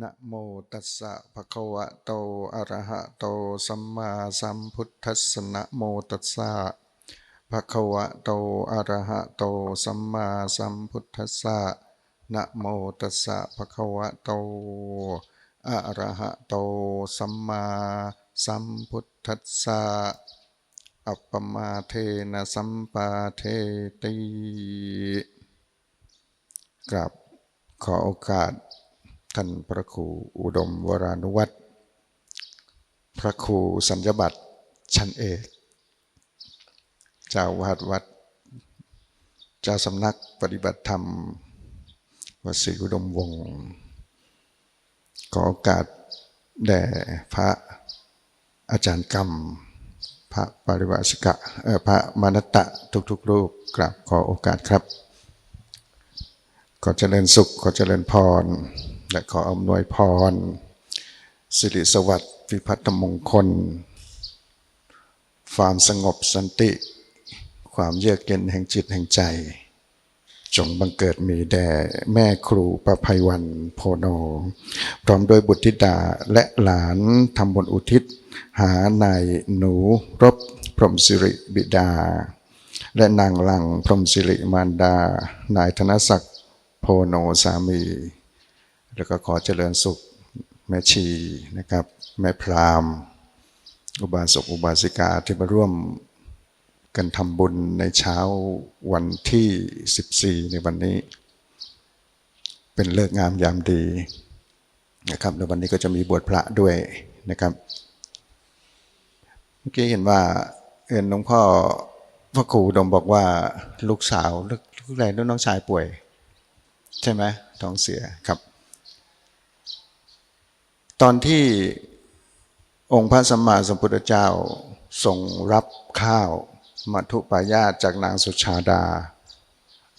นะโมตัสสะภะคะวะโต อะระหะโต สัมมาสัมพุทธัสสะนะโมตัสสะภะคะวะโต อะระหะโต สัมมาสัมพุทธัสสะนะโมตัสสะภะคะวะโต อะระหะโต สัมมาสัมพุทธัสสะอัปปมาเทนะสัมปาเทติกราบขอโอกาส ท่านพระครูอุดมวรานุวัตรพระครูสัญญบัตรชั้นเอกเจ้าวาดวัด เจ้าสำนักปฏิบัติธรรมวัดศรีอุดมวงศ์ขอโอกาสแด่พระอาจารย์กรรม พระปริวาสกะพระมานตตะทุกๆรูปกราบขอโอกาสครับ ขอเจริญสุขขอเจริญพร และขออำนวยพร สิริสวัสดิ์วิพัฒนมงคล ความสงบสันติ ความเยือกเย็นแห่งจิตแห่งใจ จงบังเกิดมีแด่แม่ครูประภัยวันโพโน พร้อมโดยบุตรธิดาและหลานทำบุญอุทิศ หานายหนูรบพรหมสิริบิดา และนางหลังพรหมสิริมารดา นายธนศักดิ์โพโนสามี แล้วก็ขอเจริญสุขแม่ชีนะครับ แม่พราหมณ์อุบาสกอุบาสิกาที่มาร่วมกันทำบุญในเช้าวันที่ 14 ในวันนี้ เป็นเลิกงามยามดีนะครับในวันนี้ก็จะมีบวชพระด้วยนะครับเมื่อกี้เห็นว่าเห็นหลวงพ่อพระครูดมบอกว่าลูกสาวลูกลูกอะไรลูกน้องชายป่วย ใช่ไหมท้องเสียครับ ตอนที่องค์พระสัมมาสัมพุทธเจ้าทรงรับข้าวมัทุปายาตจากนางสุชาดา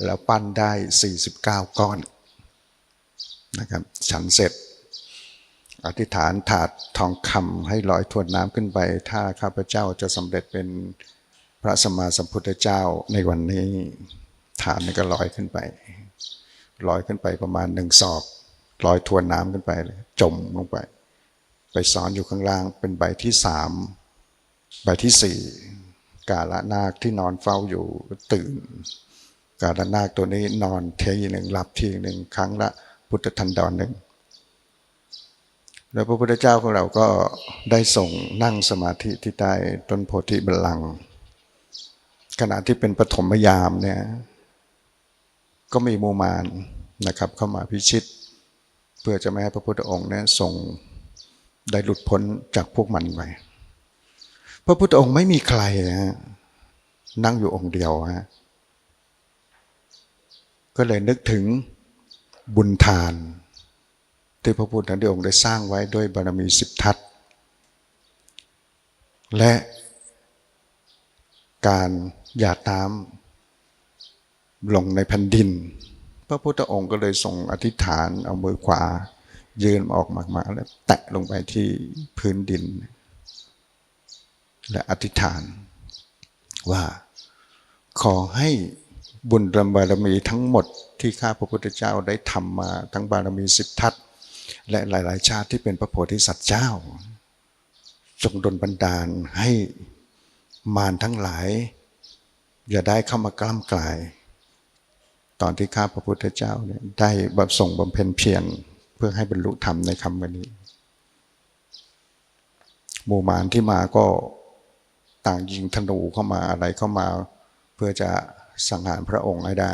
แล้วปั้นได้ 49 ก้อนนะครับฉันเสร็จ อธิษฐานถาดทองคำให้ลอยทวนน้ำขึ้นไป ถ้าข้าพเจ้าจะสำเร็จเป็นพระสัมมาสัมพุทธเจ้าในวันนี้ฐานนี่ก็ลอยขึ้นไปลอยขึ้นไปประมาณหนึ่งศอกลอยทวนน้ำขึ้นไปเลยจมลงไป ไปซ้อนอยู่ข้างล่างเป็นใบที่สามใบที่สี่กาละนาคที่นอนเฝ้าอยู่ตื่น กาละนาคตัวนี้นอนเทีหนึ่งหลับทีหนึ่งครั้งละพุทธทันดรหนึ่งแล้วพระพุทธเจ้าของเราก็ได้ส่งนั่งสมาธิที่ใต้ต้นโพธิบัลลังก์ขณะที่เป็นปฐมยามเนี่ยก็มีมูมานนะครับเข้ามาพิชิต เพื่อจะไม่ให้พระพุทธองค์เนี่ยทรง ได้หลุดพ้นจากพวกมันไป พระพุทธองค์ไม่มีใครนะฮะนั่งอยู่องค์เดียวฮะก็เลยนึกถึงบุญทานที่พระพุทธองค์ได้สร้างไว้ด้วยบารมีสิบทัศและการหยาดน้ำลงในแผ่นดิน พระพุทธองค์ก็เลยทรงอธิษฐานเอามือขวา ยืนออกมามาแล้วแตะลงไปที่พื้นดิน และอธิษฐาน ว่าขอให้บุญบารมีทั้งหมดที่ข้าพระพุทธเจ้าได้ทำมาทั้งบารมีสิบทัศและหลาย ๆ ชาติที่เป็นพระโพธิสัตว์เจ้าจงดลบันดาลให้มารทั้งหลาย อย่าได้เข้ามากล้ำกลาย ตอนที่ข้าพระพุทธเจ้าเนี่ยได้บำส่งบำเพ็ญเพียร เพื่อให้บรรลุธรรมในคำวันนี้ หมู่มารที่มาก็ต่างยิงธนูเข้ามาอะไรเข้ามา เพื่อจะสังหารพระองค์ให้ได้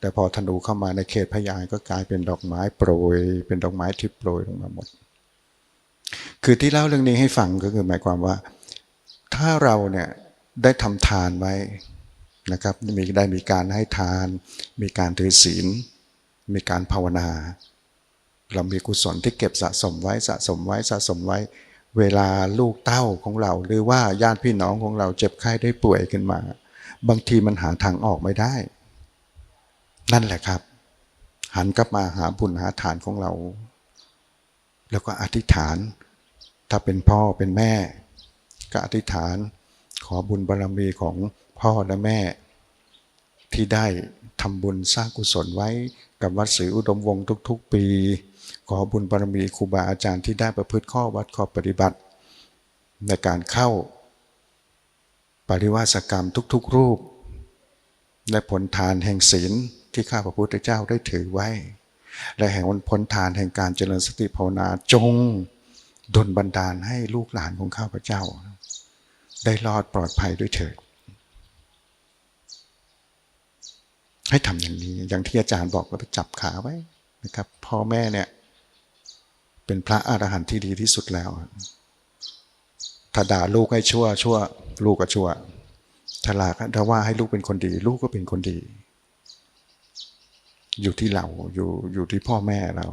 แต่พอธนูเข้ามาในเขตพยานก็กลายเป็นดอกไม้โปรย เป็นดอกไม้ที่โปรยลงมาหมด คือที่เล่าเรื่องนี้ให้ฟังก็คือหมายความว่า ถ้าเราเนี่ยได้ทำทานไว้นะครับมีได้มีการให้ทาน มีการถือศีล มีการภาวนา เรามีกุศลที่เก็บสะสมไว้สะสมไว้สะสมไว้ เวลาลูกเต้าของเรา หรือว่าญาติพี่น้องของเราเจ็บไข้ได้ป่วยขึ้นมา บางทีมันหาทางออกไม่ได้ นั่นแหละครับ หันกลับมาหาบุญหาฐานของเรา แล้วก็อธิษฐาน ถ้าเป็นพ่อเป็นแม่ ก็อธิษฐาน ขอบุญบารรมีของพ่อและแม่ ที่ได้ทำบุญสร้างกุศลไว้กับวัดศรีอุดมวงศ์ทุก ๆ ปี ขอบุญบารมีครูบาอาจารย์ที่ได้ประพฤติข้อวัดข้อปฏิบัติ ในการเข้า ปริวาสกรรมทุกๆรูป และผลทานแห่งศีลที่ข้าพระพุทธเจ้าได้ถือไว้ และแห่งผลทานแห่งการเจริญสติภาวนาจงดลบันดาลให้ลูกหลานของข้าพเจ้า ได้รอดปลอดภัยด้วยเถิด ให้ทำอย่างนี้อย่างที่อาจารย์บอกว่าไปจับขาไว้นะครับพ่อแม่เนี่ย เป็นพระอรหันต์ที่ดีที่สุดแล้วถ้าด่าลูกให้ชั่ว ชั่ว ลูกก็ชั่วถ้าลาถ้าว่าให้ลูกเป็นคนดี ลูกก็เป็นคนดี อยู่ที่เราอยู่อยู่ที่พ่อแม่เรา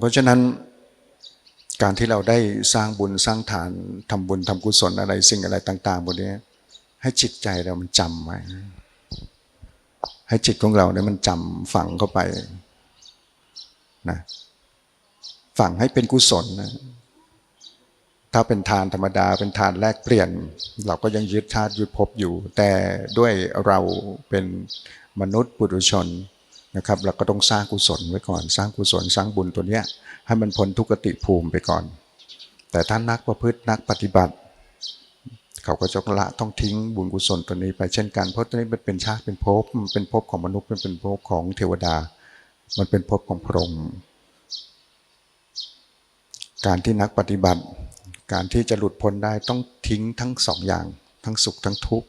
เพราะฉะนั้นการที่เราได้สร้างบุญสร้างฐานทำบุญทำกุศลอะไรสิ่งอะไรต่างๆหมดนี้ ให้จิตใจเรามันจำไว้ให้จิตของเราเนี่ยมันจำฝังเข้าไป นะฝังให้เป็นกุศลนะถ้าเป็นทานธรรมดาเป็นทานแลกเปลี่ยน เราก็ยังยึดชาติยึดภพอยู่ แต่ด้วยเราเป็นมนุษย์ปุถุชนนะครับ เราก็ต้องสร้างกุศลไว้ก่อน สร้างกุศลสร้างบุญตัวเนี้ยให้มันพ้นทุกติภูมิไปก่อน แต่ท่านนักประพฤตินักปฏิบัติ เขาก็จะละต้องทิ้งบุญกุศลตัวนี้ไปเช่นกันเพราะตัวนี้มันเป็นชาติเป็นภพเป็นภพของมนุษย์มันเป็นภพของเทวดา มันเป็นภพของพรหมการที่นักปฏิบัติ การที่จะหลุดพ้นได้ต้องทิ้งทั้งสองอย่าง ทั้งสุขทั้งทุกข์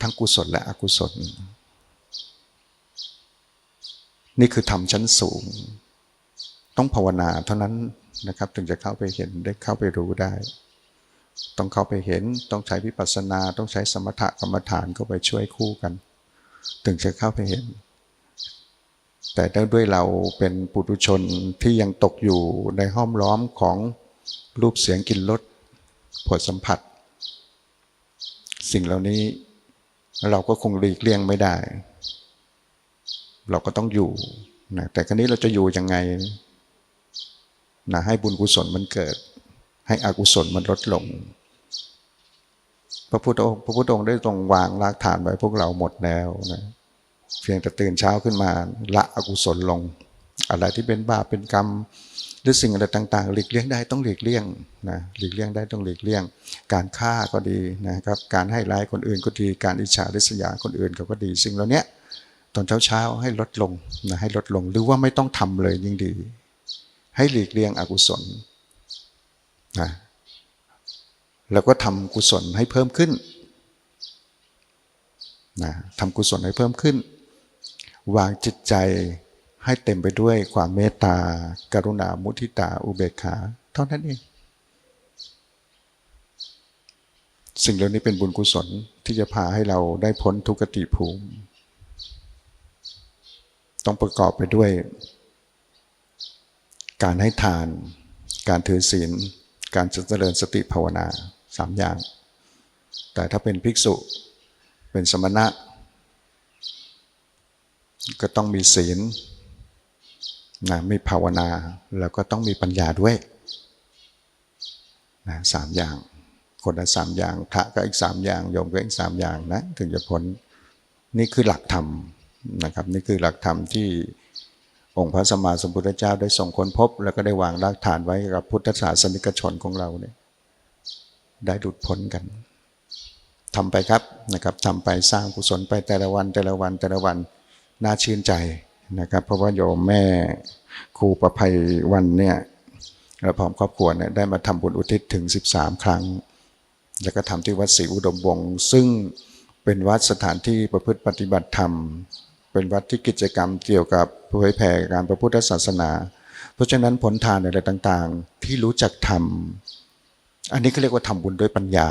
ทั้งกุศลและอกุศล นี่คือธรรมชั้นสูง ต้องภาวนาเท่านั้นนะครับถึงจะเข้าไปเห็นได้เข้าไปรู้ได้ ต้องเข้าไปเห็นต้องใช้วิปัสสนา ต้องใช้สมถะกรรมฐานเข้าไปช่วยคู่กัน ถึงจะเข้าไปเห็น แต่ด้วยเราเป็นปุถุชนที่ยังตกอยู่ในห้อมล้อมของรูปเสียงกลิ่นรสผลสัมผัส สิ่งเหล่านี้เราก็คงหลีกเลี่ยงไม่ได้ เราก็ต้องอยู่นะแต่ครั้นี้เราจะอยู่ยังไงนะให้บุญกุศลมันเกิด ให้อกุศลมันลดลง พระพุทธองค์พระพุทธองค์ได้ตรงวางรากฐานไว้พวกเราหมดแล้วนะ เพียงแต่ตื่นเช้าขึ้นมาละอกุศลลง อะไรที่เป็นบาปเป็นกรรม หรือสิ่งอะไรต่าง ๆ หลีกเลี่ยงได้ต้องหลีกเลี่ยงนะหลีกเลี่ยงได้ต้องหลีกเลี่ยง การฆ่าก็ดีนะครับ การให้ร้ายคนอื่นก็ดี การอิจฉาริษยาคนอื่นก็ดี สิ่งเหล่านี้ตอนเช้าๆให้ลดลงนะให้ลดลงหรือว่าไม่ต้องทำเลยยิ่งดี ให้หลีกเลี่ยงอกุศลนะแล้วก็ทำกุศลให้เพิ่มขึ้นนะทำกุศลให้เพิ่มขึ้น วางจิตใจให้เต็มไปด้วยความเมตตา กรุณา มุทิตา อุเบกขา เท่านั้นเอง สิ่งเหล่านี้เป็นบุญกุศลที่จะพาให้เราได้พ้นทุกขติภูมิ ต้องประกอบไปด้วย การให้ทาน การถือศีล การเจริญสติภาวนาสามอย่าง แต่ถ้าเป็นภิกษุ เป็นสมณะ ก็ต้องมีศีลนะมีภาวนาแล้วก็ต้องมีปัญญาด้วยนะสามอย่างคนละสามอย่างพระก็อีกสามอย่างโยมก็อีกสามอย่างนะถึงจะพ้นนี่คือหลักธรรมนะครับนี่คือหลักธรรมที่องค์พระสัมมาสัมพุทธเจ้าได้ส่งคนพบ แล้วก็ได้วางรากฐานไว้กับพุทธศาสนิกชนของเราเนี่ยได้หลุดพ้นกันทำไปครับนะครับทำไปสร้างกุศลไปแต่ละวันแต่ละวันแต่ละวัน น่าชื่นใจนะครับ เพราะว่าโยมแม่ครูประภัยวันเนี่ยเราพร้อมครอบครัวเนี่ยได้มาทำบุญอุทิศถึง 13 ครั้ง แล้วก็ทำที่วัดศรีอุดมวงศ์ซึ่งเป็นวัดสถานที่ประพฤติปฏิบัติธรรม เป็นวัดที่กิจกรรมเกี่ยวกับเผยแผ่การพระพุทธศาสนา เพราะฉะนั้นผลทานอะไรต่างๆ ที่รู้จักทำอันนี้ก็เรียกว่าทำบุญด้วยปัญญา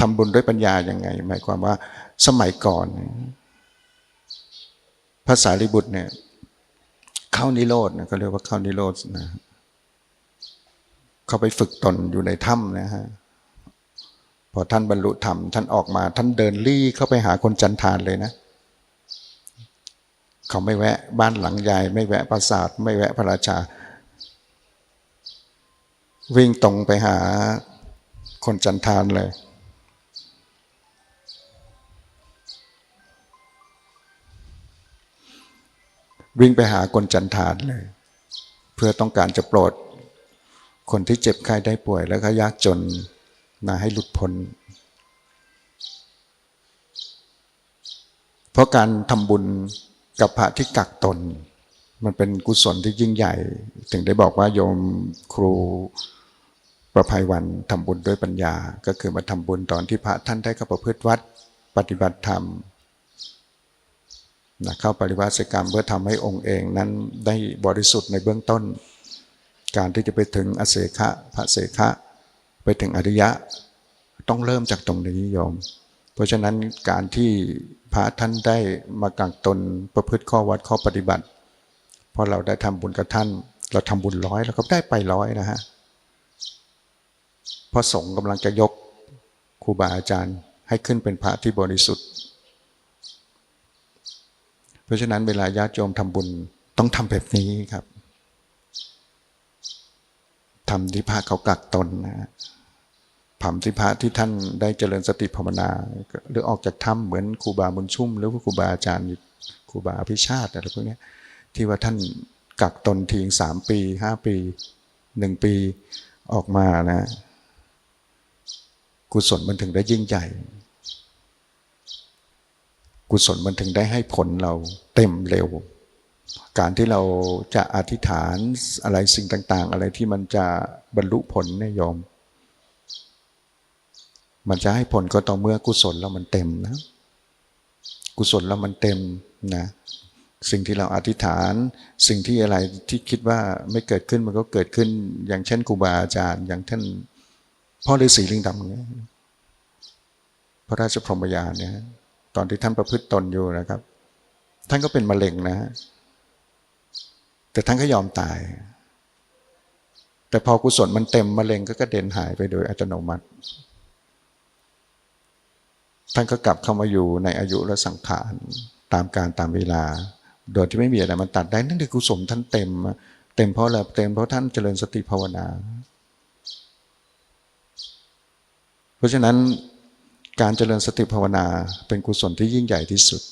ทำบุญด้วยปัญญาอย่างไง หมายความว่าสมัยก่อนภาษาลิบุตรเนี่ยเข้านิโรธนะเขาเรียกว่าเข้านิโรธนะเขาไปฝึกตนอยู่ในถ้ำนะฮะพอท่านบรรลุธรรมท่านออกมา ท่านเดินลี่เข้าไปหาคนจันทานเลยนะ เขาไม่แวะบ้านหลังใหญ่ไม่แวะปราสาท ไม่แวะพระราชา วิ่งตรงไปหาคนจันทานเลย วิ่งไปหากลจันทานเลย เพื่อต้องการจะโปรด คนที่เจ็บไข้ได้ป่วยแล้วก็ยากจนนะให้หลุดพ้นเพราะการทำบุญกับพระที่กักตน มันเป็นกุศลที่ยิ่งใหญ่ ถึงได้บอกว่าโยมครูประภัยวันทำบุญด้วยปัญญา ก็คือมาทำบุญตอนที่พระท่านได้เข้าประพฤติวัดปฏิบัติธรรม นะเข้าปริวาสกรรมเพื่อทำให้องค์เองนั้นได้บริสุทธิ์ในเบื้องต้น การที่จะไปถึงอเสขะพระเสขะไปถึงอริยะ ต้องเริ่มจากตรงนี้โยม เพราะฉะนั้นการที่พระท่านได้มากักตนประพฤติข้อวัดข้อปฏิบัติพอเราได้ทำบุญกับท่าน เราทำบุญร้อยเราก็ได้ไปร้อยนะฮะพระสงฆ์กำลังจะยกครูบาอาจารย์ให้ขึ้นเป็นพระที่บริสุทธิ์ เพราะฉะนั้นเวลาญาติโยมทำบุญต้องทำแบบนี้ครับทำที่พระเขากักตนนะฮะผัมที่พระที่ท่านได้เจริญสติภาวนา หรือออกจากถ้ำเหมือนครูบาบุญชุ่ม หรือว่าครูบาอาจารย์ครูบาอภิชาติอะไรพวกนี้ที่ว่าท่านกักตนทิ้งสามปีห้าปีหนึ่งปีออกมานะ กุศลมันถึงได้ยิ่งใหญ่ กุศลมันถึงได้ให้ผลเราเต็มเร็ว การที่เราจะอธิษฐานอะไรสิ่งต่าง ๆ อะไรที่มันจะบรรลุผลเนี่ยโยมมันจะให้ผลก็ต่อเมื่อกุศลเรามันเต็มนะ กุศลเรามันเต็มนะสิ่งที่เราอธิษฐาน สิ่งที่อะไรที่คิดว่าไม่เกิดขึ้นมันก็เกิดขึ้น อย่างเช่นครูบาอาจารย์ อย่างท่านพ่อฤาษีลิงดำเนี่ยพระราชพรหมยานเนี่ย ตอนที่ท่านประพฤติตนอยู่นะครับ ท่านก็เป็นมะเร็งนะแต่ท่านก็ยอมตาย แต่พอกุศลมันเต็มมะเร็งก็กระเด็นหายไปโดยอัตโนมัติ ท่านก็กลับเข้ามาอยู่ในอายุและสังขารตามการตามเวลา โดยที่ไม่มีอะไรมันตัดได้นั่นคือกุศลท่านเต็ม เต็มเพราะอะไรเต็มเพราะท่านเจริญสติภาวนา เพราะฉะนั้น การเจริญสติภาวนาเป็นกุศลที่ยิ่งใหญ่ที่สุด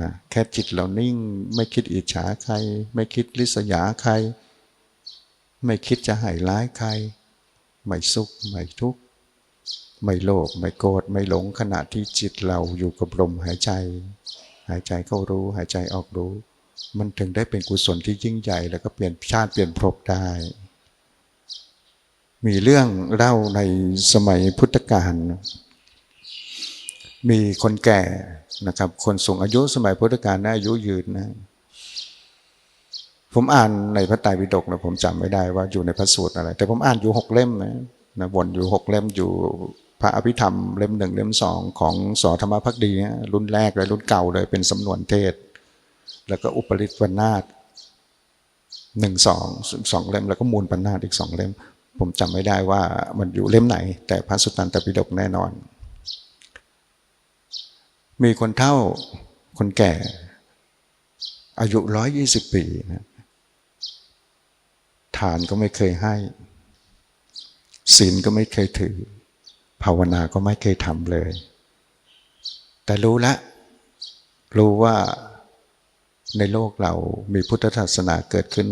นะแค่จิตเรานิ่งไม่คิดอิจฉาใคร ไม่คิดริษยาใคร ไม่คิดจะให้ร้ายใคร ไม่สุขไม่ทุกข์ไม่โลภไม่โกรธไม่หลงขณะที่จิตเราอยู่กับลมหายใจ หายใจเข้ารู้หายใจออกรู้ มันถึงได้เป็นกุศลที่ยิ่งใหญ่ แล้วก็เปลี่ยนชาติเปลี่ยนภพได้ มีเรื่องเล่าในสมัยพุทธกาล มีคนแก่นะครับ คนสูงอายุสมัยพุทธกาลน่าอายุยืนนะ ผมอ่านในพระไตรปิฎกนะผมจำไม่ได้ว่าอยู่ในพระสูตรอะไร แต่ผมอ่านอยู่หกเล่มนะนะวนอยู่หกเล่มอยู่พระอภิธรรมเล่มหนึ่งเล่มสองของสอธรรมพักดีนะรุ่นแรกเลยรุ่นเก่าเลยเป็นสำนวนเทศ แล้วก็อุปริตวนาถหนึ่งสองสองเล่มแล้วก็มูลปัญนาถอีกสองเล่ม ผมจำไม่ได้ว่ามันอยู่เล่มไหน แต่พระสุตตันตปิฎกแน่นอน มีคนเท่าคนแก่ อายุร้อยยี่สิบปีนะทานก็ไม่เคยให้ ศีลก็ไม่เคยถือ ภาวนาก็ไม่เคยทำเลย แต่รู้ละ รู้ว่าในโลกเรามีพุทธศาสนาเกิดขึ้น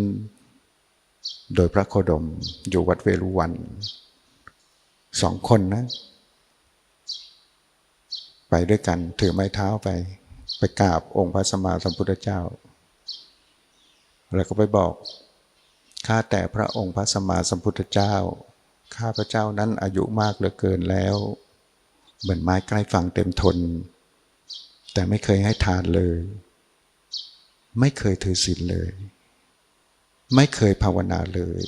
โดยพระโคดมอยู่วัดเวรุวันสองคนนะ ไปด้วยกันถือไม้เท้าไป ไปกราบองค์พระสัมมาสัมพุทธเจ้า แล้วก็ไปบอกข้าแต่พระองค์พระสัมมาสัมพุทธเจ้า ข้าพระเจ้านั้นอายุมากเหลือเกินแล้ว เหมือนไม้ใกล้ฝั่งเต็มทน แต่ไม่เคยให้ทานเลย ไม่เคยถือศีลเลย ไม่เคยภาวนาเลย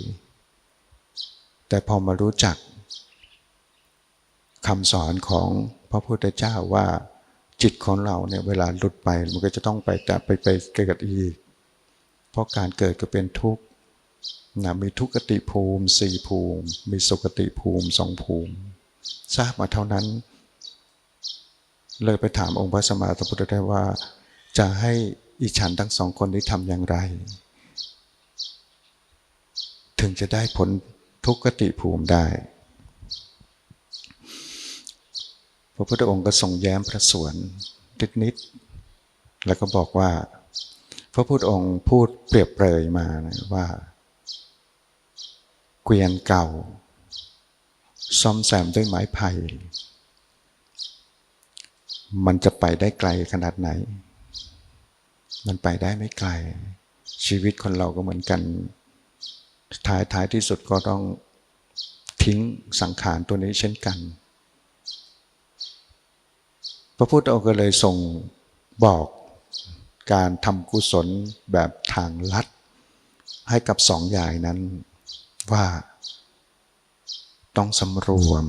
แต่พอมารู้จักคำสอนของ พระพุทธเจ้าว่าจิตของเราเนี่ยเวลาหลุดไปมันก็จะต้องไปแต่ไปไปเกิดอีก เพราะการเกิดก็เป็นทุกข์นะมีทุกขติภูมิสี่ภูมิ มีสุขติภูมิสองภูมิ ทราบมาเท่านั้น เลยไปถามองค์พระสมมาสัมพุทธเจ้าว่า จะให้อิฉันทั้งสองคนนี้ทำอย่างไร ถึงจะได้ผลทุกขติภูมิได้ พ ระพุทธองค์ก็ทรงแย้มพระสวนนิดนิดแล้วก็บอกว่า พระพุทธองค์พูดเปรียบเปรยมานะว่า เกวียนเก่า ซ่อมแซมด้วยไม้ไผ่มันจะไปได้ไกลขนาดไหน มันไปได้ไม่ไกล ชีวิตคนเราก็เหมือนกัน ท้ายท้ายที่สุดก็ต้องทิ้งสังขารตัวนี้เช่นกัน พระพุทธองค์ก็เลยส่งบอกการทำกุศลแบบทางลัด ให้กับสองอย่างนั้นว่าต้องสำรวม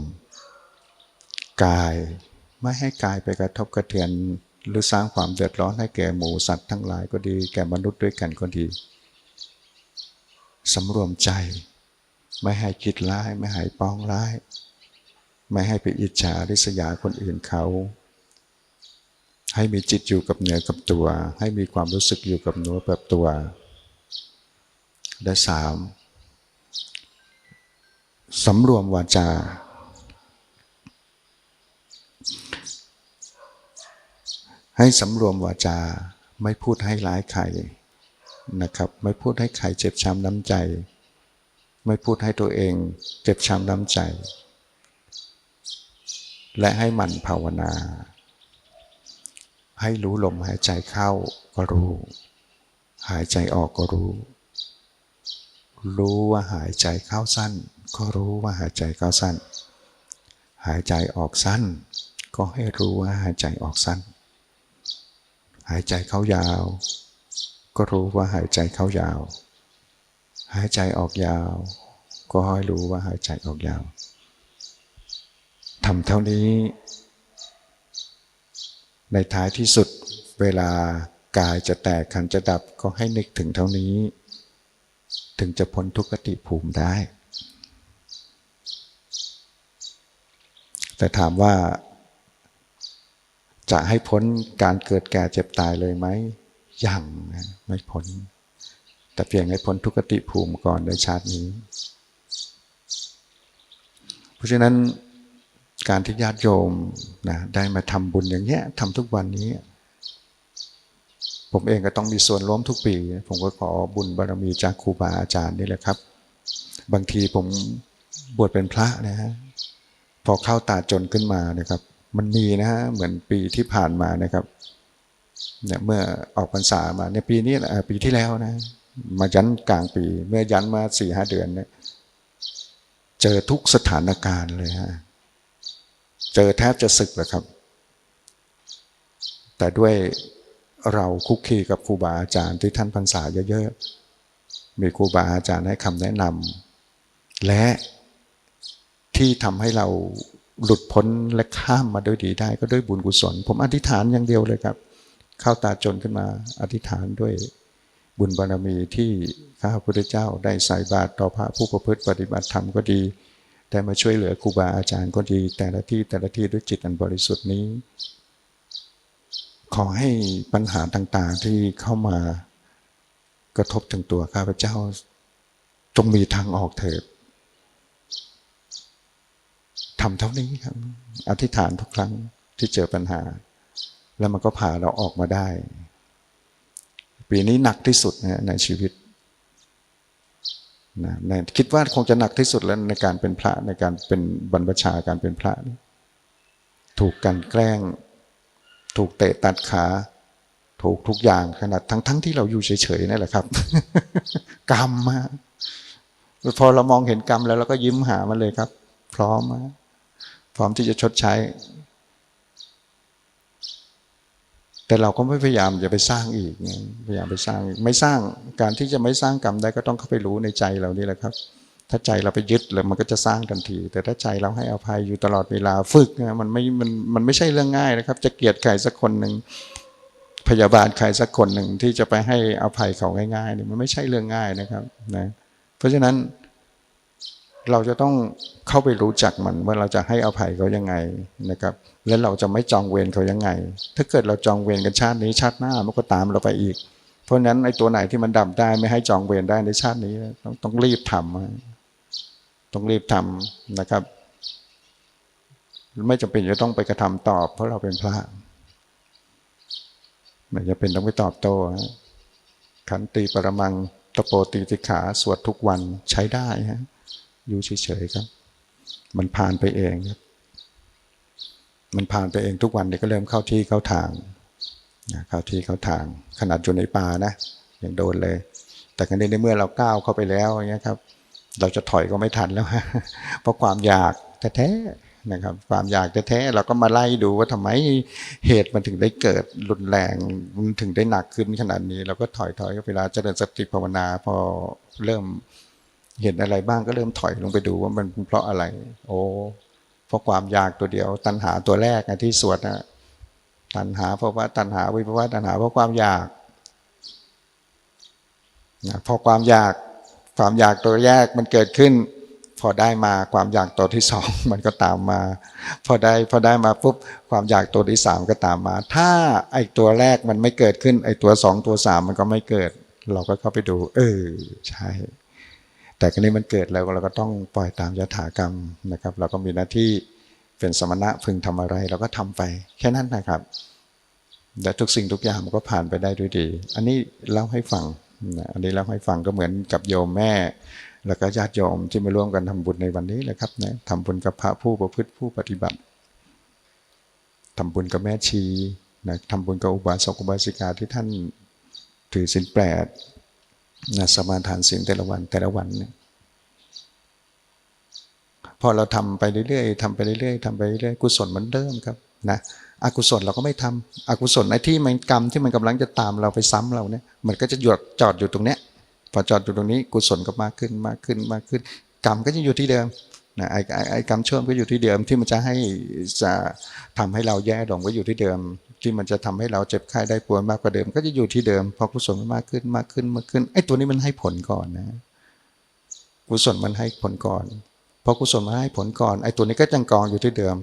กายไม่ให้กายไปกระทบกระเทือน หรือสร้างความเดือดร้อนให้แก่หมูสัตว์ทั้งหลายก็ดี แก่มนุษย์ด้วยกันก็ดีสำรวมใจ ไม่ให้คิดร้าย ไม่ให้ปองร้าย ไม่ให้ไปอิจฉาริษยาคนอื่นเขา ให้มีจิตอยู่กับเนื้อกับตัว ให้มีความรู้สึกอยู่กับเนื้อกับตัว และสามสำรวมวาจา ให้สำรวมวาจาไม่พูดให้ร้ายใครนะครับ ไม่พูดให้ใครเจ็บช้ำน้ำใจ ไม่พูดให้ตัวเองเจ็บช้ำน้ำใจ และให้หมันภาวนา ให้รู้ลมหายใจเข้าก็รู้ หายใจออกก็รู้ รู้ว่าหายใจเข้าสั้น ก็รู้ว่าหายใจเข้าสั้น หายใจออกสั้น ก็ให้รู้ว่าหายใจออกสั้น หายใจเข้ายาว ก็รู้ว่าหายใจเข้ายาว หายใจออกยาว ก็ให้รู้ว่าหายใจออกยาวทำเท่านี้ ในท้ายที่สุดเวลากายจะแตกขันจะดับก็ให้นึกถึงเท่านี้ ถึงจะพ้นทุกขติภูมิได้ แต่ถามว่า จะให้พ้นการเกิดแก่เจ็บตายเลยไหมยังนะไม่พ้น แต่เพียงให้พ้นทุกขติภูมิก่อนในชาตินี้ เพราะฉะนั้น การที่ญาติโยมนะได้มาทำบุญอย่างเงี้ยทำทุกวันนี้ ผมเองก็ต้องมีส่วนร่วมทุกปี ผมก็ขอบุญบารมีจากครูบาอาจารย์นี่แหละครับ บางทีผมบวชเป็นพระนะฮะพอเข้าตาจนขึ้นมานะครับ มันมีนะฮะเหมือนปีที่ผ่านมานะครับเนี่ยเมื่อออกพรรษามาในยปีนี้ปีที่แล้วนะ มายันกลางปี เมื่อยันมาสี่ห้าเดือนเนี่ยเจอทุกสถานการณ์เลยฮะ เจอแทบจะศึกเลยครับ แต่ด้วยเราคุกคีกับครูบาอาจารย์ที่ท่านพรรษาเยอะๆ มีครูบาอาจารย์ให้คำแนะนำและที่ทำให้เราหลุดพ้นและข้ามมาด้วยดีได้ก็ด้วยบุญกุศล ผมอธิษฐานอย่างเดียวเลยครับ เข้าตาจนขึ้นมาอธิษฐานด้วยบุญบารมีที่ข้าพุทธเจ้าได้ใส่บาตรต่อพระผู้ประพฤติปฏิบัติธรรมก็ดี ได้มาช่วยเหลือครูบาอาจารย์ก็ดีแต่ละที่แต่ละที่ด้วยจิตอันบริสุทธิ์นี้ ขอให้ปัญหาต่างๆที่เข้ามากระทบถึงตัวข้าพเจ้า จงมีทางออกเถิดทำเท่านี้ครับ อธิษฐานทุกครั้งที่เจอปัญหา แล้วมันก็พาเราออกมาได้ ปีนี้หนักที่สุดนะในชีวิต นะในคิดว่าคงจะหนักที่สุดแล้วในการเป็นพระในการเป็นบรรพชาการเป็นพระ ถูกกันแกล้ง ถูกเตะตัดขา ถูกทุกอย่างขนาดทั้งทั้งที่เราอยู่เฉยๆนั่นแหละครับ กรรมมาพอเรามองเห็นกรรมแล้วเราก็ยิ้มหามันเลยครับ พร้อมมาพร้อมที่จะชดใช้ แต่เราก็ไม่พยายามจะไปสร้างอีกไงพยายามไปสร้างไม่สร้างการที่จะไม่สร้างกรรมได้ก็ต้องเข้าไปรู้ในใจเรานี่แหละครับ ถ้าใจเราไปยึดแล้วมันก็จะสร้างทันที แต่ถ้าใจเราให้อภัยอยู่ตลอดเวลาฝึกนะมันไม่มันมันไม่ใช่เรื่องง่ายนะครับ จะเกลียดใครสักคนหนึ่งพยาบาลใครสักคนหนึ่งที่จะไปให้อภัยเขาง่ายๆเนี่ยมันไม่ใช่เรื่องง่ายนะครับนะเพราะฉะนั้น เราจะต้องเข้าไปรู้จักมันว่าเราจะให้อภัยเขายังไงนะครับ และเราจะไม่จองเวรเขายังไง ถ้าเกิดเราจองเวรกันชาตินี้ชาติหน้ามันก็ตามเราไปอีก เพราะฉะนั้นไอ้ตัวไหนที่มันดับได้ไม่ให้จองเวรได้ในชาตินี้ต้องต้องรีบทำต้องรีบทำนะครับ ไม่จำเป็นจะต้องไปกระทำตอบ เพราะเราเป็นพระไม่จะเป็นต้องไปตอบโต้ขันติปรมังตะโปติติขาสวดทุกวันใช้ได้ฮะ อยู่เฉยๆครับ มันผ่านไปเองครับ มันผ่านไปเองทุกวันเด็กก็เริ่มเข้าที่เข้าทางเข้าที่เข้าทาง ขนาดอยู่ในป่านะยังโดนเลย แต่ครั้นี้ในเมื่อเราก้าวเข้าไปแล้วอย่างเงี้ยครับ เราจะถอยก็ไม่ทันแล้วเพราะความอยากแท้ๆนะครับ ความอยากแท้ๆเราก็มาไล่ดูว่าทำไมเหตุมันถึงได้เกิดรุนแรงมันถึงได้หนักขึ้นขนาดนี้ เราก็ถอยถอยเวลาเจริญสติภาวนาพอเริ่ม เห็นอะไรบ้างก็เริ่มถอยลงไปดูว่ามันเพราะอะไร โอ้เพราะความอยากตัวเดียว ตัณหาตัวแรกอะที่สวดนะตัณหาเพราะว่าตัณหาวิภาวะตัณหาเพราะความอยากนะพอความอยากความอยากตัวแรกมันเกิดขึ้น พอได้มาความอยากตัวที่สองมันก็ตามมา พอได้พอได้มาปุ๊บความอยากตัวที่สามก็ตามมา ถ้าไอ้ตัวแรกมันไม่เกิดขึ้นไอ้ตัวสองตัวสามมันก็ไม่เกิด เราก็เข้าไปดู เออใช่ แต่กรณีมันเกิดแล้วเราก็ต้องปล่อยตามยถากรรมนะครับ เราก็มีหน้าที่เป็นสมณะพึงทำอะไรเราก็ทำไปแค่นั้นนะครับและทุกสิ่งทุกอย่างมันก็ผ่านไปได้ด้วยดี อันนี้เล่าให้ฟังนะอันนี้เล่าให้ฟังก็เหมือนกับโยมแม่ แล้วก็ญาติโยมที่มาร่วมกันทำบุญในวันนี้แหละครับนะทำบุญกับพระผู้ประพฤติผู้ปฏิบัติทำบุญกับแม่ชีนะทำบุญกับอุบาสกอุบาสิกาที่ท่านถือศีลแปด นะสมาทานศีลแต่ละวันแต่ละวันเนี่ยพอเราทำไปเรื่อยๆทำไปเรื่อยๆทำไปเรื่อยๆกุศลมันเริ่มครับนะอกุศลเราก็ไม่ทำอกุศลไอ้ที่มันกรรมที่มันกำลังจะตามเราไปซ้ำเราเนี่ยมันก็จะหยุดจอดอยู่ตรงเนี้ยพอจอดอยู่ตรงนี้กุศลก็มากขึ้นมากขึ้นมากขึ้น กรรมก็จะอยู่ที่เดิมนะไอ้ไอ้ไอ้กรรมชั่วก็อยู่ที่เดิมที่มันจะให้จะทำให้เราแย่ลงก็อยู่ที่เดิม ที่มันจะทำให้เราเจ็บไข้ได้ป่วยมากกว่าเดิม ก็จะอยู่ที่เดิมพอกุศลมันมากขึ้นมากขึ้นมากขึ้นไอ้ตัวนี้มันให้ผลก่อนนะกุศลมันให้ผลก่อนพอกุศลมันให้ผลก่อนไอ้ตัวนี้ก็ยังกองอยู่ที่เดิม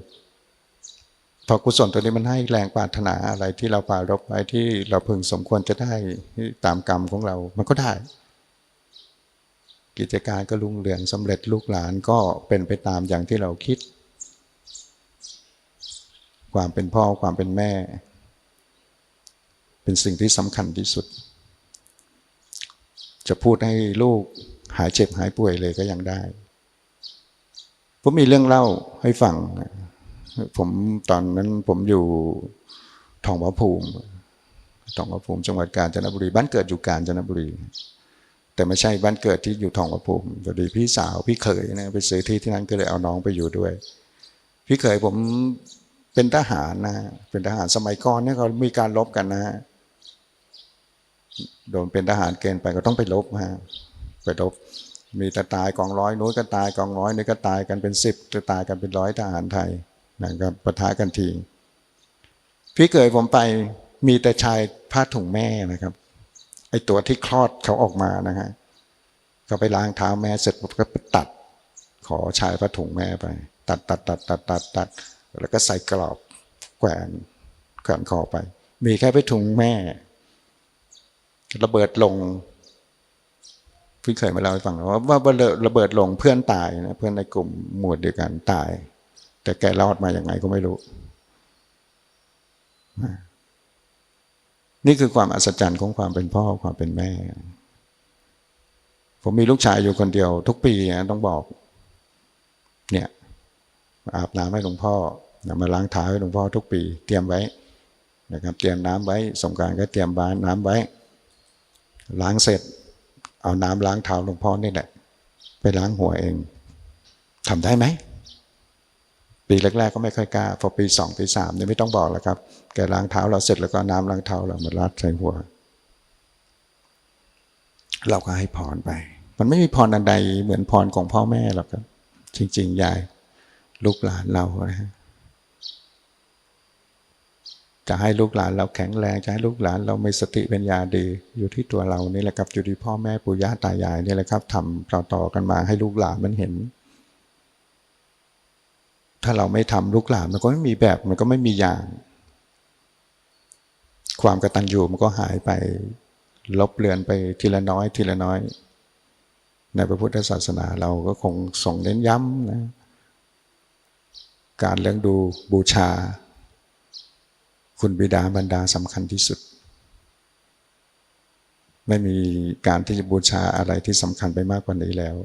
พอกุศลตัวนี้มันให้แรงปรารถนาอะไรที่เราปรารบไว้ที่เราพึงสมควรจะได้ตามกรรมของเรา มันก็ได้ กิจการก็รุ่งเรืองสำเร็จลูกหลานก็เป็นไปตามอย่างที่เราคิด ความเป็นพ่อความเป็นแม่ เป็นสิ่งที่สำคัญที่สุด จะพูดให้ลูกหายเจ็บหายป่วยเลยก็ยังได้ ผมมีเรื่องเล่าให้ฟัง ผมตอนนั้นผมอยู่ทองผาภูมิทองผาภูมิจังหวัดกาญจนบุรี บ้านเกิดอยู่กาญจนบุรี แต่ไม่ใช่บ้านเกิดที่อยู่ทองผาภูมิพอดีพี่สาวพี่เขยนะไปซื้อที่ที่นั้นก็เลยเอาน้องไปอยู่ด้วย พี่เขยผมเป็นทหารนะเป็นทหารสมัยก่อนเนี่ยเขามีการลบกันนะ โดนเป็นทหารเกณฑ์ไปก็ต้องไปลบฮะไปลบ มีแต่ตายกองร้อยนู้นก็ตายกองร้อยนี่ก็ตายกันเป็นสิบจะตายกันเป็นร้อยทหารไทยนะครับปะทะกันที พี่เขยผมไปมีแต่ชายผ้าถุงแม่นะครับ ไอตัวที่คลอดเขาออกมานะฮะก็ไปล้างเท้าแม่เสร็จปุ๊บก็ไปตัด ขอชายผ้าถุงแม่ไป ตัดตัดตัดตัดตัดตัดแล้วก็ใส่กรอบแขวนแขวนคอไป มีแค่ผ้าถุงแม่ ระเบิดลงพี่เคยมาเล่าให้ฟังว่าว่าระเบิดลงเพื่อนตายนะเพื่อนในกลุ่มหมวดเดียวกันตาย แต่แกรอดมาอย่างไงก็ไม่รู้ นี่คือความอัศจรรย์ของความเป็นพ่อความเป็นแม่ ผมมีลูกชายอยู่คนเดียว ทุกปีนะต้องบอก เนี่ยอาบน้ำให้หลวงพ่อมาล้างเท้าให้หลวงพ่อทุกปี เตรียมไว้นะครับ เตรียมน้ำไว้สงการก็เตรียมบ้านน้ำไว้ ล้างเสร็จ เอาน้ำล้างเท้าหลวงพ่อนี่แหละ ไปล้างหัวเองทำได้ไหม ปีแรกๆก็ไม่ค่อยกล้า พอปีสองปีสามเนี่ยไม่ต้องบอกแล้วครับ แกล้างเท้าเราเสร็จแล้วก็น้ำล้างเท้าเรามาราดใส่หัว เราก็ให้พรไป มันไม่มีพรอันใดเหมือนพรของพ่อแม่หรอกครับ จริง ๆ ยาย ลูกหลานเรานะฮะ จะให้ลูกหลานเราแข็งแรงจะให้ลูกหลานเรามีสติปัญญาดี อยู่ที่ตัวเรานี่แหละครับอยู่ที่พ่อแม่ปู่ย่าตายายนี่แหละครับทำต่อต่อกันมาให้ลูกหลานมันเห็น ถ้าเราไม่ทำลูกหลานมันก็ไม่มีแบบมันก็ไม่มีอย่าง ความกระตัญญูมันก็หายไปลบเลือนไปทีละน้อย ทีละน้อย ในพระพุทธศาสนาเราก็คงส่งเน้นย้ำนะการเลี้ยงดูบูชา คุณบิดามารดาสำคัญที่สุด ไม่มีการที่จะบูชาอะไรที่สำคัญไปมากกว่านี้แล้ว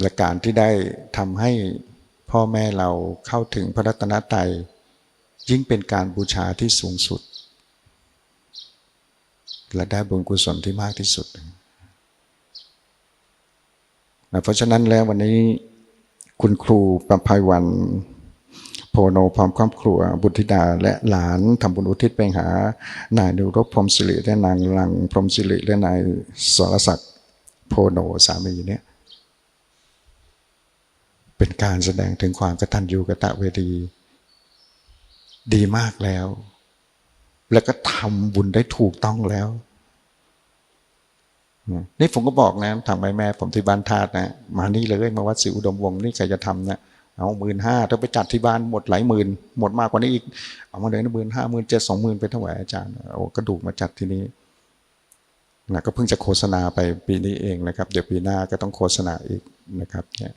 และการที่ได้ทำให้พ่อแม่เราเข้าถึงพระรัตนตรัยยิ่งเป็นการบูชาที่สูงสุด และได้บุญกุศลที่มากที่สุดนะเพราะฉะนั้นแล้ววันนี้คุณครูประภัยวัน โพโนพร้อมครอบครัว บุตรธิดาและหลานทำบุญอุทิศไปหา นายนิรบพรหมสิริและนางลังพรหมสิริและนายสรศักดิ์โพโนสามีเนี่ยเป็นการแสดงถึงความกตัญญูกะตะเวทีดีมากแล้ว แล้วก็ทำบุญได้ถูกต้องแล้วนี่ผมก็บอกนะทางแม่แม่ผมที่บ้านธาตุนะ มานี่เลยมาวัดศรีอุดมวงนี่ใครจะทำนะ เอาหมื่นห้าถ้าไปจัดที่บ้านหมดหลายหมื่นหมดมากกว่านี้อีก เอามาเลยนะหมื่นห้าหมื่นเจ็ดสองหมื่นไปถวายอาจารย์เอากระดูกมาจัดที่นี้นะก็เพิ่งจะโฆษณาไปปีนี้เองนะครับ เดี๋ยวปีหน้าก็ต้องโฆษณาอีกนะครับเนี่ย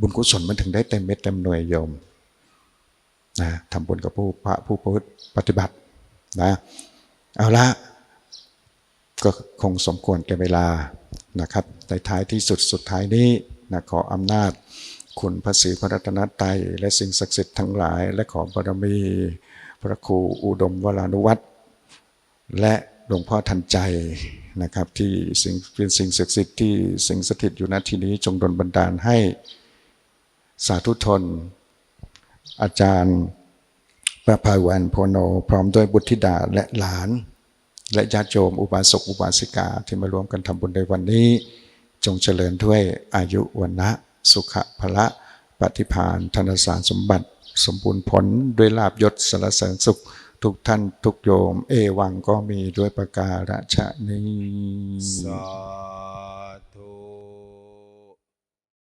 บุญกุศลมันถึงได้เต็มเม็ดเต็มหน่วยโยมนะทำบุญกับผู้พระผู้ปฏิบัตินะเอาละก็คงสมควรแก่เวลานะครับในท้ายที่สุดสุดท้ายนี้นะขออำนาจ คุณพระศรีพระรัตนตรัยและสิ่งศักดิ์สิทธิ์ทั้งหลาย และขอบารมี พระครูอุดมวรานุวัตรและหลวงพ่อทันใจนะครับ ที่สิ่งเป็นสิ่งศักดิ์สิทธิ์ที่สิ่งสถิตอยู่ณที่นี้จงดลบันดาลให้สาธุชนอาจารย์ประภาวันโพโน พร้อมด้วยบุตรธิดาและหลาน และญาติโยมอุบาสกอุบาสิกาที่มารวมกันทำบุญในวันนี้ จงเจริญด้วยอายุวันนะ สุขะพละปฏิพานธนสารสมบัติ สมบูรณ์ผลด้วยลาบยศสารเสริญสุข ทุกท่านทุกโยม เอวังก็มีด้วยประการฉะนี้ส